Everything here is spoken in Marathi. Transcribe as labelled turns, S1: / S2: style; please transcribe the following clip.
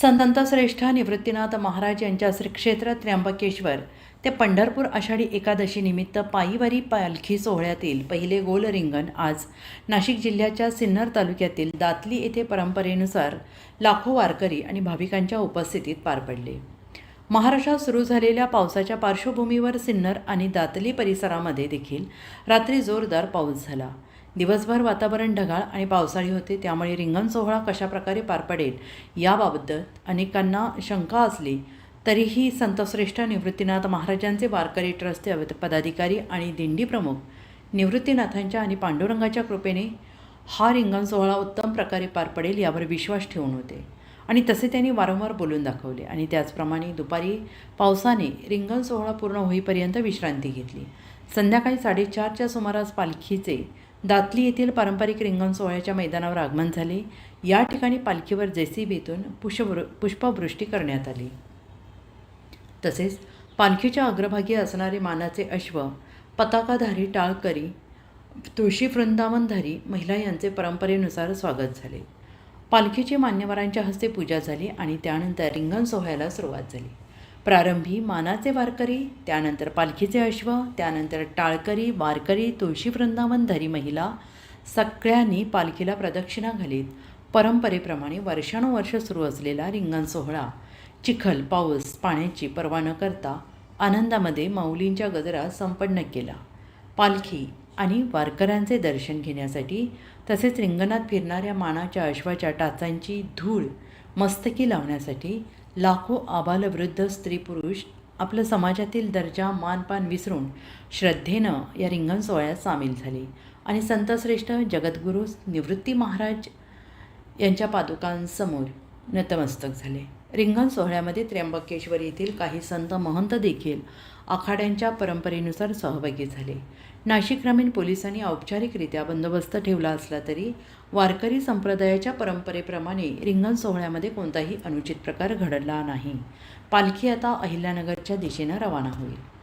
S1: संतश्रेष्ठ निवृत्तीनाथ महाराज यांच्या श्रीक्षेत्र त्र्यंबकेश्वर ते पंढरपूर आषाढी एकादशीनिमित्त पायीवारी पालखी सोहळ्यातील पहिले गोल रिंगण आज नाशिक जिल्ह्याच्या सिन्नर तालुक्यातील दातली येथे परंपरेनुसार लाखो वारकरी आणि भाविकांच्या उपस्थितीत पार पडले. महाराष्ट्रात सुरू झालेल्या पावसाच्या पार्श्वभूमीवर सिन्नर आणि दातली परिसरामध्ये देखील रात्री जोरदार पाऊस झाला. दिवसभर वातावरण ढगाळ आणि पावसाळी होते त्यामुळे रिंगण सोहळा कशाप्रकारे पार पडेल याबाबत अनेकांना शंका असली तरीही संतश्रेष्ठ निवृत्तीनाथ महाराजांचे वारकरी ट्रस्टचे अव- पदाधिकारी आणि दिंडी प्रमुख निवृत्तीनाथांच्या आणि पांडुरंगाच्या कृपेने हा रिंगण सोहळा उत्तम प्रकारे पार पडेल यावर विश्वास ठेवून होते. आणि तसे त्यांनी वारंवार बोलून दाखवले आणि त्याचप्रमाणे दुपारी पावसाने रिंगण सोहळा पूर्ण होईपर्यंत विश्रांती घेतली. संध्याकाळी साडेचारच्या सुमारास पालखीचे दातली येथील पारंपरिक रिंगण सोहळ्याच्या मैदानावर आगमन झाले. या ठिकाणी पालखीवर जेसीबीतून पुष्पवृ पुष्पवृष्टी करण्यात आली. तसेच पालखीच्या अग्रभागी असणारे मानाचे अश्व पताकाधारी टाळकरी तुळशी वृंदावनधारी महिला यांचे परंपरेनुसार स्वागत झाले. पालखीची मान्यवरांच्या हस्ते पूजा झाली आणि त्यानंतर रिंगण सोहळ्याला सुरुवात झाली. प्रारंभी मानाचे वारकरी त्यानंतर पालखीचे अश्व त्यानंतर टाळकरी वारकरी तुळशी वृंदावनधारी महिला सगळ्यांनी पालखीला प्रदक्षिणा घालीत. परंपरेप्रमाणे वर्षानुवर्ष सुरू असलेला रिंगण सोहळा. चिखल पाऊस पाण्याची पर्वा न करता आनंदामध्ये माऊलींच्या गजरात संपन्न केला. पालखी आणि वारकऱ्यांचे दर्शन घेण्यासाठी तसेच रिंगणात फिरणाऱ्या मानाच्या अश्वाच्या टाचांची धूळ मस्तकी लावण्यासाठी लाखो आबालवृद्ध स्त्री पुरुष आपलं समाजातील दर्जा मानपान विसरून श्रद्धेनं या रिंगण सोहळ्यात सामील झाले. आणि संतश्रेष्ठ जगद्गुरू निवृत्ती महाराज यांच्या पादुकांसमोर नतमस्तक झाले. रिंगण सोहळ्यामध्ये त्र्यंबकेश्वर येथील काही संत महंत देखील आखाड्यांच्या परंपरेनुसार सहभागी झाले. नाशिक ग्रामीण पोलिसांनी औपचारिकरित्या बंदोबस्त ठेवला असला तरी वारकरी संप्रदायाच्या परंपरेप्रमाणे रिंगण सोहळ्यामध्ये कोणताही अनुचित प्रकार घडला नाही. पालखी आता अहिल्यानगरच्या दिशेनं रवाना होईल.